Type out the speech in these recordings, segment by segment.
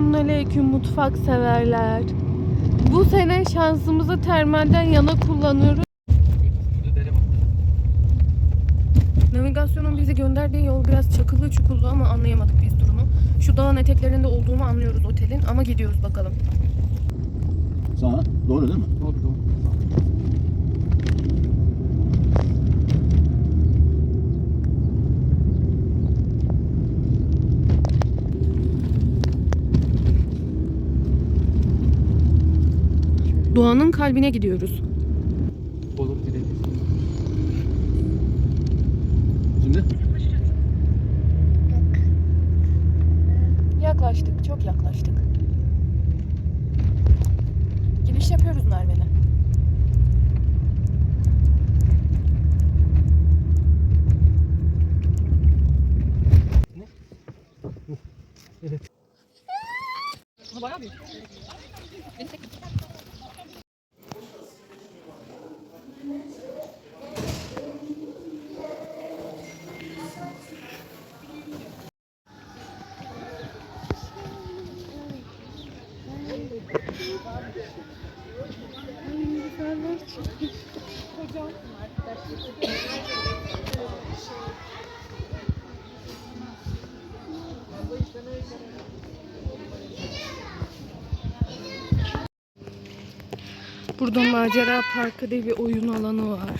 Selamünaleyküm mutfak severler. Bu sene şansımızı termalden yana kullanıyoruz. Navigasyonun bizi gönderdiği yol biraz çakıllı çukullu ama anlayamadık biz durumu. Şu dağın eteklerinde olduğumu anlıyoruz otelin ama gidiyoruz bakalım. Sağa. Doğru değil mi? Doğru doğru. Doğanın kalbine gidiyoruz. Olur dilediğiniz. Şimdi Yaklaştık, çok yaklaştık. Giriş yapıyoruz Merve'ne. Burada Macera Parkı diye bir oyun alanı var.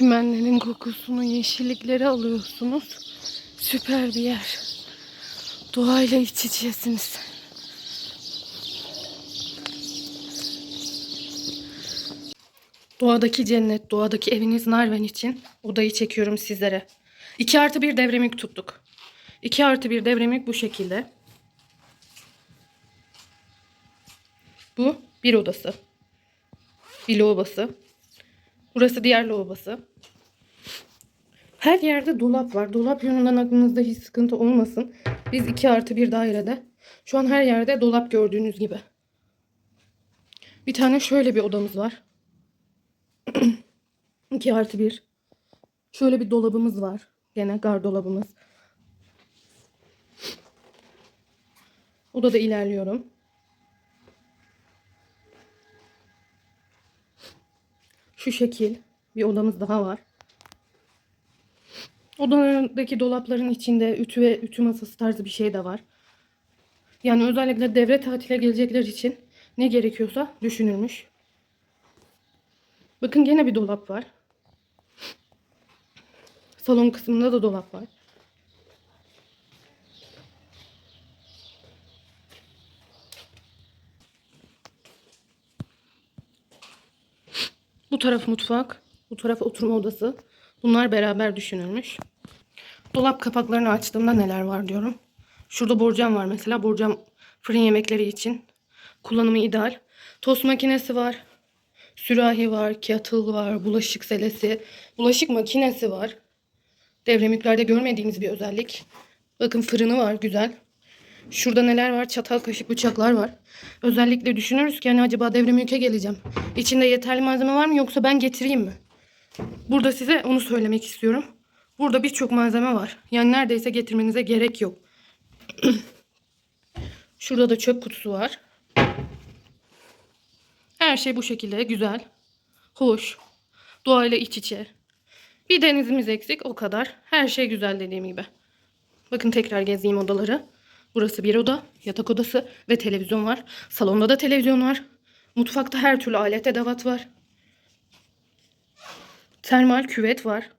Çimenlerin kokusunu, yeşillikleri alıyorsunuz. Süper bir yer. Doğayla iç içesiniz. Doğadaki cennet, doğadaki eviniz Narven için odayı çekiyorum sizlere. 2 artı bir devremik tuttuk. 2 artı bir devremik bu şekilde. Bu bir odası. Bir lavabası. Burası diğer lavabası. Her yerde dolap var. Dolap yönünden aklınızda hiç sıkıntı olmasın. Biz 2 artı bir dairede. Şu an her yerde dolap gördüğünüz gibi. Bir tane şöyle bir odamız var. 2 artı bir. Şöyle bir dolabımız var. Gene gardolabımız. Odada ilerliyorum. Şu şekil bir odamız daha var. Odalardaki dolapların içinde ütü ve ütü masası tarzı bir şey de var. Yani özellikle devre tatile gelecekler için ne gerekiyorsa düşünülmüş. Bakın gene bir dolap var. Salon kısmında da dolap var. Bu taraf mutfak, bu taraf oturma odası. Bunlar beraber düşünülmüş. Dolap kapaklarını açtığımda neler var diyorum. Şurada borcam var mesela. Borcam fırın yemekleri için. Kullanımı ideal. Tost makinesi var. Sürahi var. Kettle var. Bulaşık selesi. Bulaşık makinesi var. Devremiklerde görmediğimiz bir özellik. Bakın fırını var. Güzel. Şurada neler var? Çatal, kaşık, bıçaklar var. Özellikle düşünürüz ki hani acaba devremülke geleceğim. İçinde yeterli malzeme var mı yoksa ben getireyim mi? Burada size onu söylemek istiyorum. Burada birçok malzeme var. Yani neredeyse getirmenize gerek yok. Şurada da çöp kutusu var. Her şey bu şekilde güzel. Hoş. Doğayla iç içe. Bir denizimiz eksik o kadar. Her şey güzel dediğim gibi. Bakın tekrar gezeyim odaları. Burası bir oda, yatak odası ve televizyon var. Salonda da televizyon var. Mutfakta her türlü alet edevat var. Termal küvet var.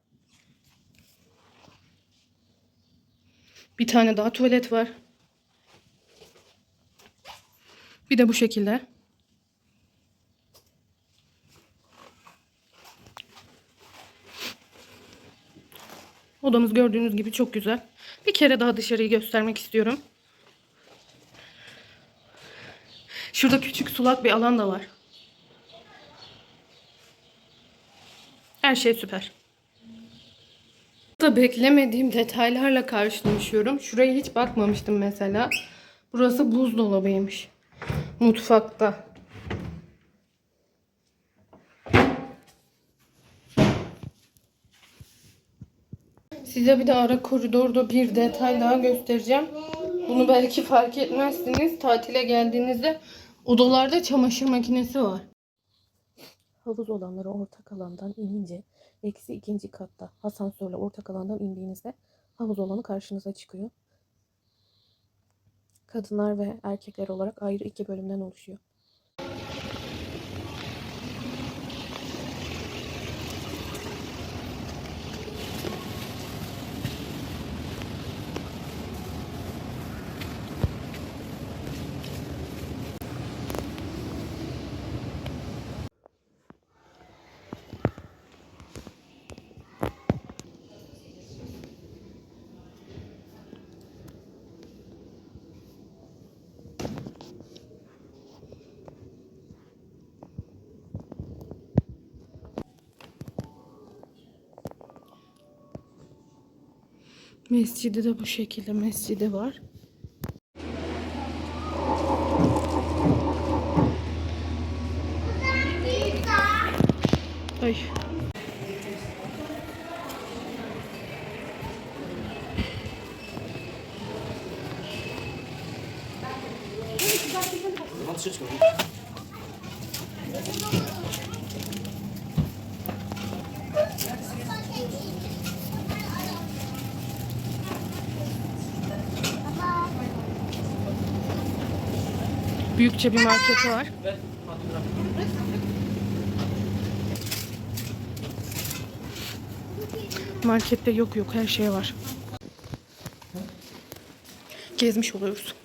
Bir tane daha tuvalet var. Bir de bu şekilde. Odamız gördüğünüz gibi çok güzel. Bir kere daha dışarıyı göstermek istiyorum. Şurada küçük sulak bir alan da var. Her şey süper. Da beklemediğim detaylarla karşılaşıyorum. Şuraya hiç bakmamıştım mesela. Burası buzdolabıymış. Mutfakta. Size bir de ara koridorda bir detay daha göstereceğim. Bunu belki fark etmezsiniz. Tatile geldiğinizde odalarda çamaşır makinesi var. Havuz olanları ortak alandan inince eksi ikinci katta asansörle ortak alandan indiğinizde havuz alanı karşınıza çıkıyor. Kadınlar ve erkekler olarak ayrı iki bölümden oluşuyor. Mescidi de bu şekilde mescidi var. Ay. Büyükçe bir marketi var. Markette yok yok her şey var. Gezmiş oluyoruz.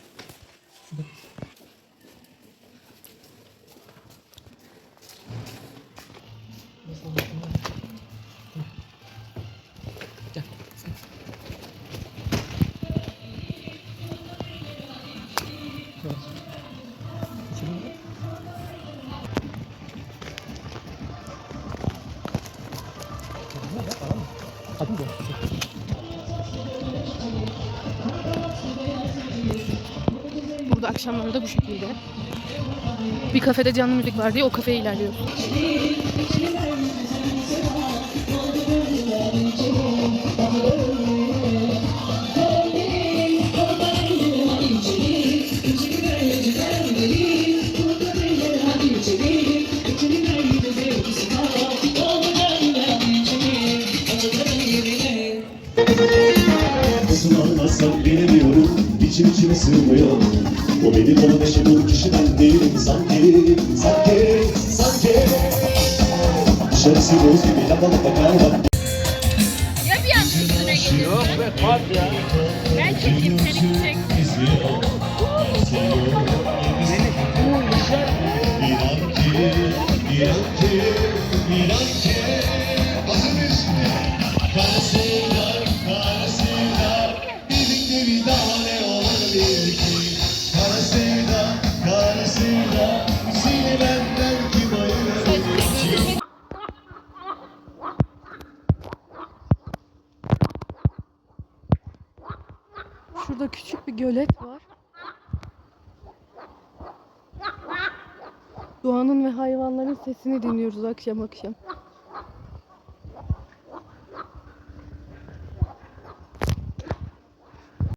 Akşamları da bu şekilde. Bir kafede canlı müzik var diye o kafeye ilerliyoruz. Bilemiyorum İçim içime sığmıyor O benim o neşe kişi ben değilim Sanki, sanki, sanki. Dışarısı boz gibi lapa lapa kar var. İnan ki, inan ki, inan ki Hazırız Kara sevdar, Şurada küçük bir gölet var. Doğanın ve hayvanların sesini dinliyoruz akşam akşam.